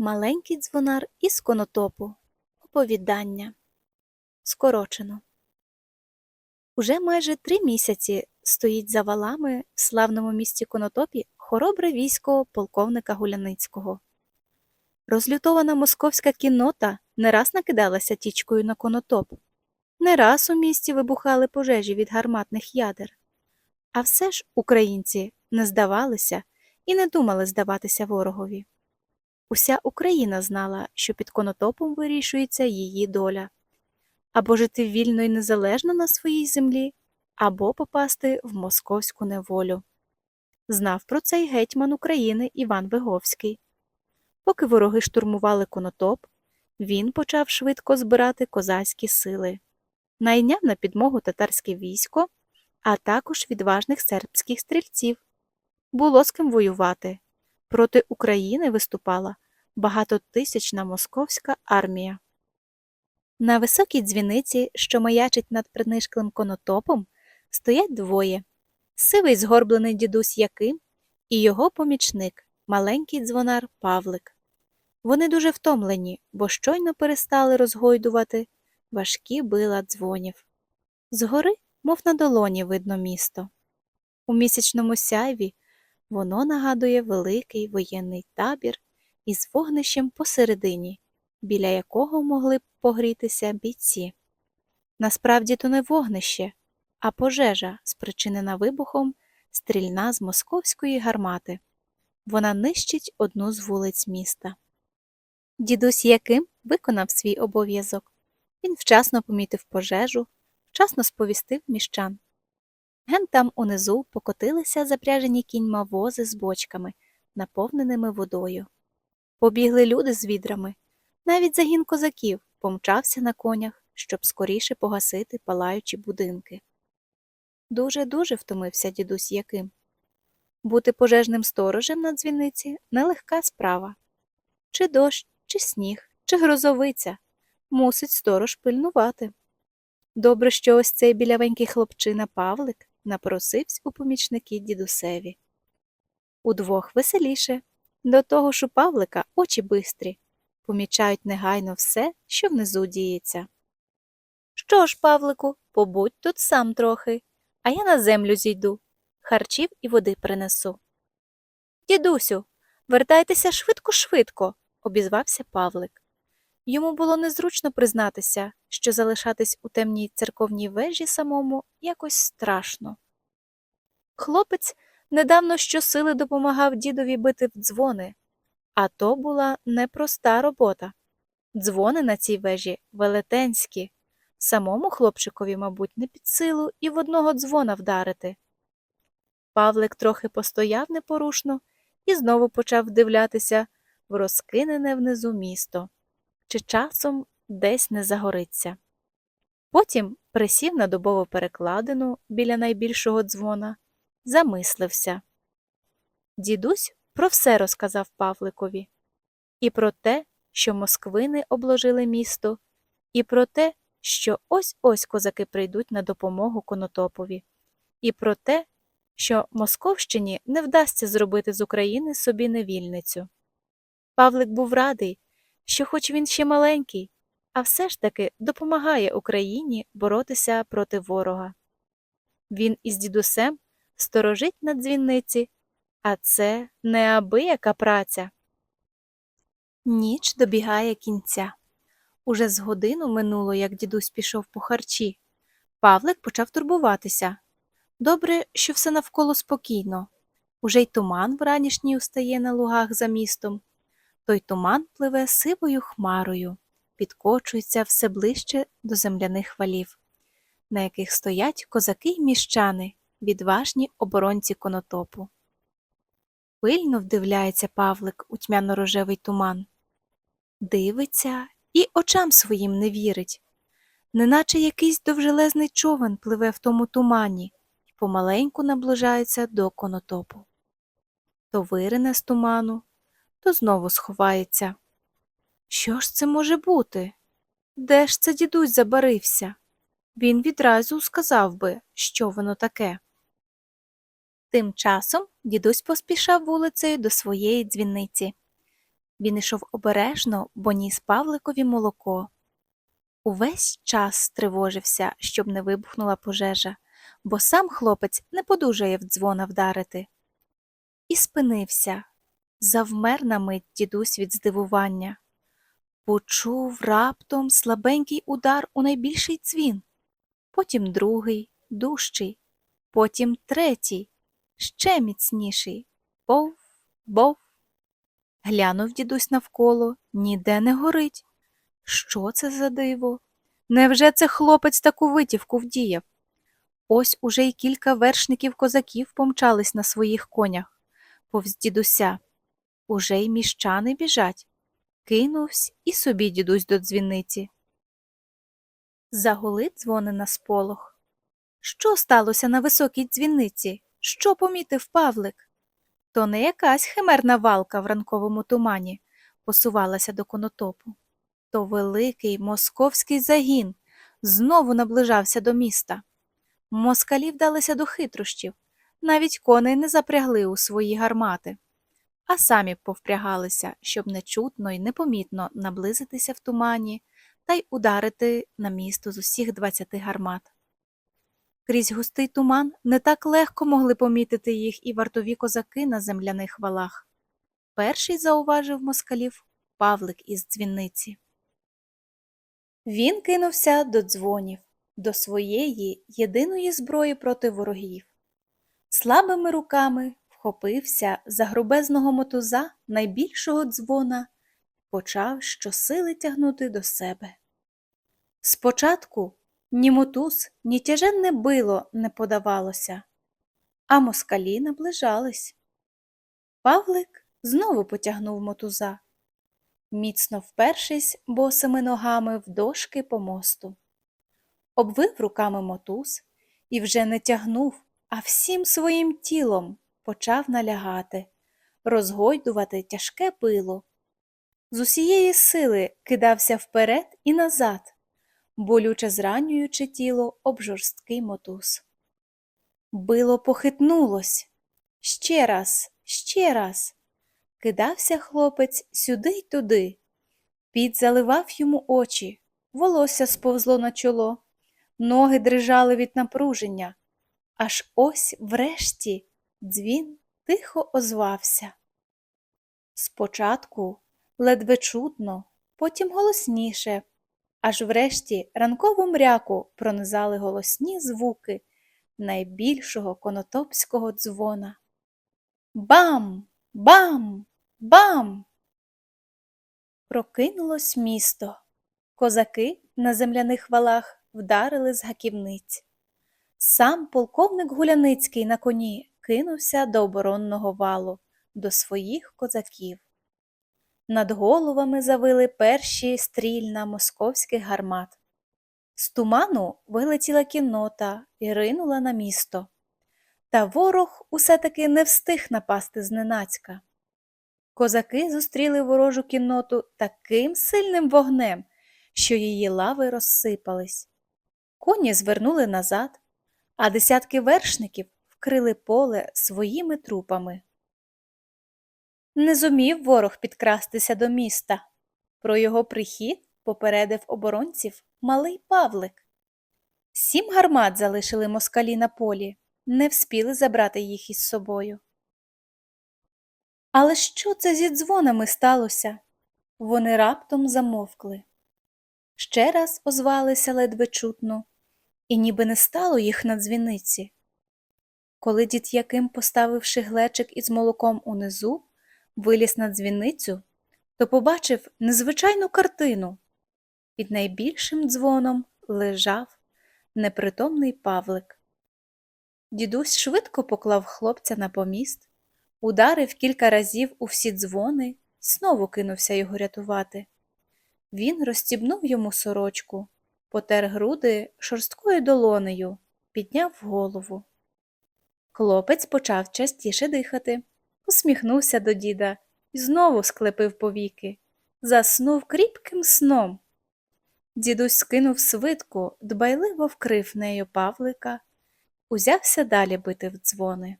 Маленький дзвонар із конотопу. Оповідання. Скорочено. Уже майже три місяці стоїть за валами в славному місті Конотопі хоробре військо полковника Гуляницького. Розлютована московська кіннота не раз накидалася тічкою на конотоп, не раз у місті вибухали пожежі від гарматних ядер. А все ж українці не здавалися і не думали здаватися ворогові. Уся Україна знала, що під конотопом вирішується її доля або жити вільно і незалежно на своїй землі, або попасти в московську неволю. Знав про це й гетьман України Іван Виговський. Поки вороги штурмували конотоп, він почав швидко збирати козацькі сили, найняв на підмогу татарське військо, а також відважних сербських стрільців. Було з ким воювати. Проти України виступала багатотисячна московська армія. На високій дзвіниці, що маячить над принишклим конотопом, стоять двоє сивий згорблений дідусь Яким і його помічник, маленький дзвонар Павлик. Вони дуже втомлені, бо щойно перестали розгойдувати важкі била дзвонів. Згори, мов на долоні, видно місто. У місячному сяйві воно нагадує великий воєнний табір із вогнищем посередині, біля якого могли б погрітися бійці. Насправді то не вогнище, а пожежа, спричинена вибухом, стрільна з московської гармати. Вона нищить одну з вулиць міста. Дідусь Яким виконав свій обов'язок. Він вчасно помітив пожежу, вчасно сповістив міщан. Ген там унизу покотилися запряжені кіньма вози з бочками, наповненими водою. Побігли люди з відрами. Навіть загін козаків помчався на конях, щоб скоріше погасити палаючі будинки. Дуже-дуже втомився дідусь Яким. Бути пожежним сторожем на дзвіниці нелегка справа. Чи дощ, чи сніг, чи грозовиця мусить сторож пильнувати. Добре, що ось цей білявенький хлопчина Павлик напросився у помічники дідусеві. Удвох веселіше, до того ж у Павлика очі бистрі, помічають негайно все, що внизу діється. Що ж, Павлику, побудь тут сам трохи, а я на землю зійду, харчів і води принесу. Дідусю, вертайтеся швидко-швидко, обізвався Павлик. Йому було незручно признатися, що залишатись у темній церковній вежі самому якось страшно. Хлопець недавно щосили допомагав дідові бити в дзвони, а то була непроста робота. Дзвони на цій вежі велетенські, самому хлопчикові, мабуть, не під силу і в одного дзвона вдарити. Павлик трохи постояв непорушно і знову почав вдивлятися в розкинене внизу місто, чи часом десь не загориться. Потім присів на дубову перекладину біля найбільшого дзвона, замислився. Дідусь про все розказав Павликові і про те, що москвини обложили місто, і про те, що ось ось козаки прийдуть на допомогу Конотопові, і про те, що Московщині не вдасться зробити з України собі невільницю. Павлик був радий, що, хоч він ще маленький, а все ж таки допомагає Україні боротися проти ворога. Він із дідусем сторожить на дзвінниці, а це неабияка праця. Ніч добігає кінця. Уже з годину минуло, як дідусь пішов по харчі. Павлик почав турбуватися. Добре, що все навколо спокійно. Уже й туман вранішній устає на лугах за містом. Той туман пливе сивою хмарою, підкочується все ближче до земляних валів, на яких стоять козаки й міщани, відважні оборонці конотопу. Пильно вдивляється Павлик у тьмяно-рожевий туман. Дивиться і очам своїм не вірить, неначе якийсь довжелезний човен пливе в тому тумані і помаленьку наближається до конотопу. То вирине з туману, то знову сховається. Що ж це може бути? Де ж це дідусь забарився? Він відразу сказав би, що воно таке. Тим часом дідусь поспішав вулицею до своєї дзвіниці. Він ішов обережно, бо ніс Павликові молоко. Увесь час стривожився, щоб не вибухнула пожежа, бо сам хлопець не подужає в дзвона вдарити. І спинився. Завмер на мить дідусь від здивування. Почув раптом слабенький удар у найбільший дзвін, потім другий, дужчий, потім третій, ще міцніший. Бов, бов. Глянув дідусь навколо, ніде не горить. Що це за диво? Невже це хлопець таку витівку вдіяв? Ось уже й кілька вершників козаків помчались на своїх конях, повз дідуся. Уже й міщани біжать. Кинувсь і собі дідусь до дзвіниці. Загули дзвони на сполох. Що сталося на високій дзвіниці? Що помітив Павлик? То не якась химерна валка в ранковому тумані посувалася до конотопу, то великий московський загін знову наближався до міста. Москалі вдалися до хитрощів, навіть коней не запрягли у свої гармати, а самі повпрягалися, щоб нечутно й непомітно наблизитися в тумані та й ударити на місто з усіх двадцяти гармат. Крізь густий туман не так легко могли помітити їх і вартові козаки на земляних валах. Перший зауважив москалів Павлик із дзвіниці. Він кинувся до дзвонів, до своєї єдиної зброї проти ворогів. Слабими руками вхопився за грубезного мотуза найбільшого дзвона, почав щосили тягнути до себе. Спочатку ні мотуз, ні тяженне било не подавалося, а москалі наближались. Павлик знову потягнув мотуза, міцно впершись босими ногами в дошки помосту. Обвив руками мотуз і вже не тягнув, а всім своїм тілом почав налягати, розгойдувати тяжке пило. З усієї сили кидався вперед і назад, болюче зранюючи тіло об жорсткий мотуз. Било похитнулось. Ще раз, ще раз. Кидався хлопець сюди й туди. Піт заливав йому очі, волосся сповзло на чоло, ноги дрижали від напруження. Аж ось врешті дзвін тихо озвався. Спочатку ледве чутно, потім голосніше, аж врешті ранкову мряку пронизали голосні звуки найбільшого конотопського дзвона. Бам! Бам! Бам! Прокинулось місто. Козаки на земляних валах вдарили з гаківниць. Сам полковник Гуляницький на коні кинувся до оборонного валу, до своїх козаків. Над головами завили перші стрільна московських гармат. З туману вилетіла кіннота і ринула на місто. Та ворог усе таки не встиг напасти зненацька. Козаки зустріли ворожу кінноту таким сильним вогнем, що її лави розсипались. Коні звернули назад, а десятки вершників вкрили поле своїми трупами. Не зумів ворог підкрастися до міста. Про його прихід попередив оборонців малий Павлик. Сім гармат залишили москалі на полі, не вспіли забрати їх із собою. Але що це зі дзвонами сталося? Вони раптом замовкли. Ще раз озвалися ледве чутно, і ніби не стало їх на дзвіниці. Коли дід Яким, поставивши глечик із молоком унизу, виліз на дзвіницю, то побачив незвичайну картину. Під найбільшим дзвоном лежав непритомний Павлик. Дідусь швидко поклав хлопця на поміст, ударив кілька разів у всі дзвони і знову кинувся його рятувати. Він розстібнув йому сорочку, потер груди шорсткою долонею, підняв голову. Хлопець почав частіше дихати, усміхнувся до діда і знову склепив повіки, заснув кріпким сном. Дідусь скинув свитку, дбайливо вкрив нею Павлика, узявся далі бити в дзвони.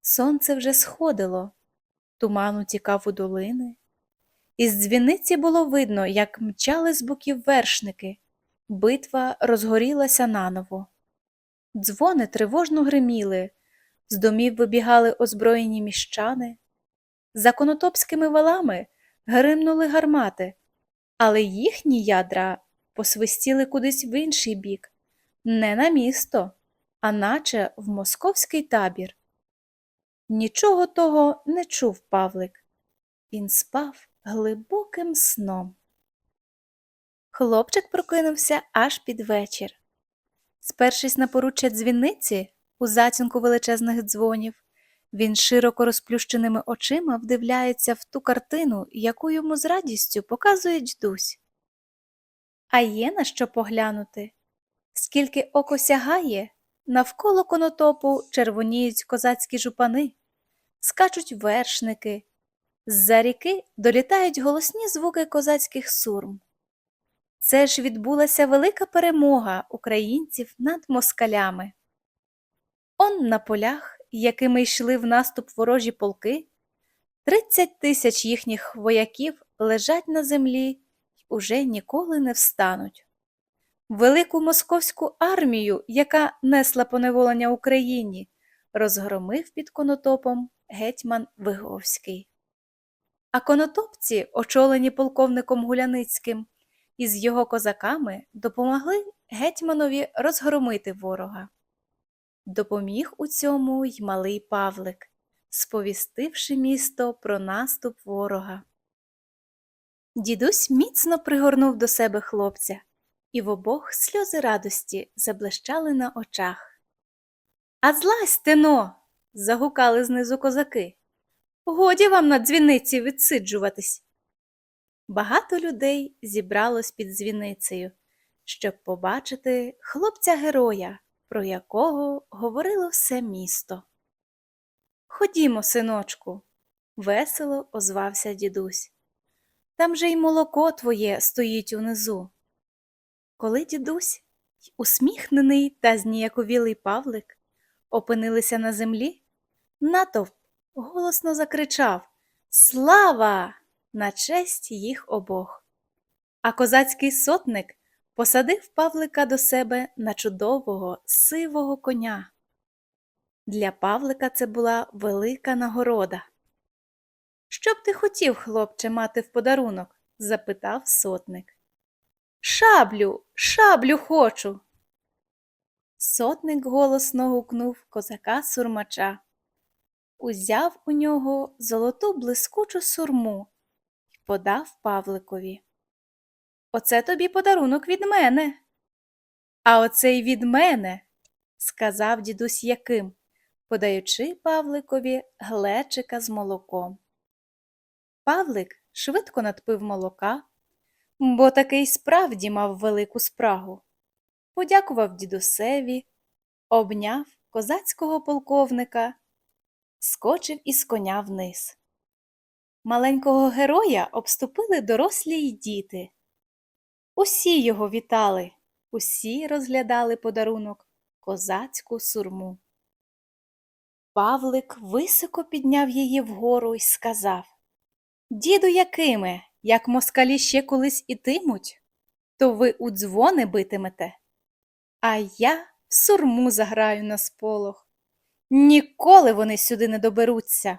Сонце вже сходило, туман утікав у долини, Із дзвіниці було видно, як мчали з боків вершники. Битва розгорілася наново. Дзвони тривожно гриміли, з домів вибігали озброєні міщани. За конотопськими валами гримнули гармати, але їхні ядра посвистіли кудись в інший бік, не на місто, а наче в московський табір. Нічого того не чув Павлик. Він спав глибоким сном. Хлопчик прокинувся аж під вечір. Спершись на поруччя дзвіниці у затінку величезних дзвонів, він широко розплющеними очима вдивляється в ту картину, яку йому з радістю показує дідусь. А є на що поглянути. Скільки око сягає, навколо конотопу червоніють козацькі жупани, скачуть вершники, з-за ріки долітають голосні звуки козацьких сурм. Це ж відбулася велика перемога українців над москалями. Он на полях, якими йшли в наступ ворожі полки, тридцять тисяч їхніх вояків лежать на землі й уже ніколи не встануть. Велику московську армію, яка несла поневолення Україні, розгромив під конотопом гетьман Виговський. А конотопці, очолені полковником Гуляницьким, із його козаками допомогли гетьманові розгромити ворога. Допоміг у цьому й малий Павлик, сповістивши місто про наступ ворога. Дідусь міцно пригорнув до себе хлопця, і в обох сльози радості заблищали на очах. А злазьте но. загукали знизу козаки. Годі вам на дзвіниці відсиджуватись. Багато людей зібралось під дзвіницею, щоб побачити хлопця-героя, про якого говорило все місто. Ходімо, синочку, весело озвався дідусь. Там же й молоко твоє стоїть унизу. Коли дідусь, усміхнений та зніяковілий Павлик опинилися на землі, натовп голосно закричав Слава! На честь їх обох. А козацький сотник посадив Павлика до себе на чудового сивого коня. Для Павлика це була велика нагорода. Що б ти хотів, хлопче, мати в подарунок? запитав сотник. Шаблю, шаблю хочу. Сотник голосно гукнув козака сурмача. Узяв у нього золоту блискучу сурму подав Павликові. Оце тобі подарунок від мене. А оце й від мене, сказав дідусь Яким, подаючи Павликові глечика з молоком. Павлик швидко надпив молока, бо такий справді мав велику спрагу. Подякував дідусеві, обняв козацького полковника, скочив із коня вниз. Маленького героя обступили дорослі й діти. Усі його вітали, усі розглядали подарунок козацьку сурму. Павлик високо підняв її вгору й сказав Діду Якиме, як москалі ще колись ітимуть, то ви у дзвони битимете, а я в сурму заграю на сполох. Ніколи вони сюди не доберуться.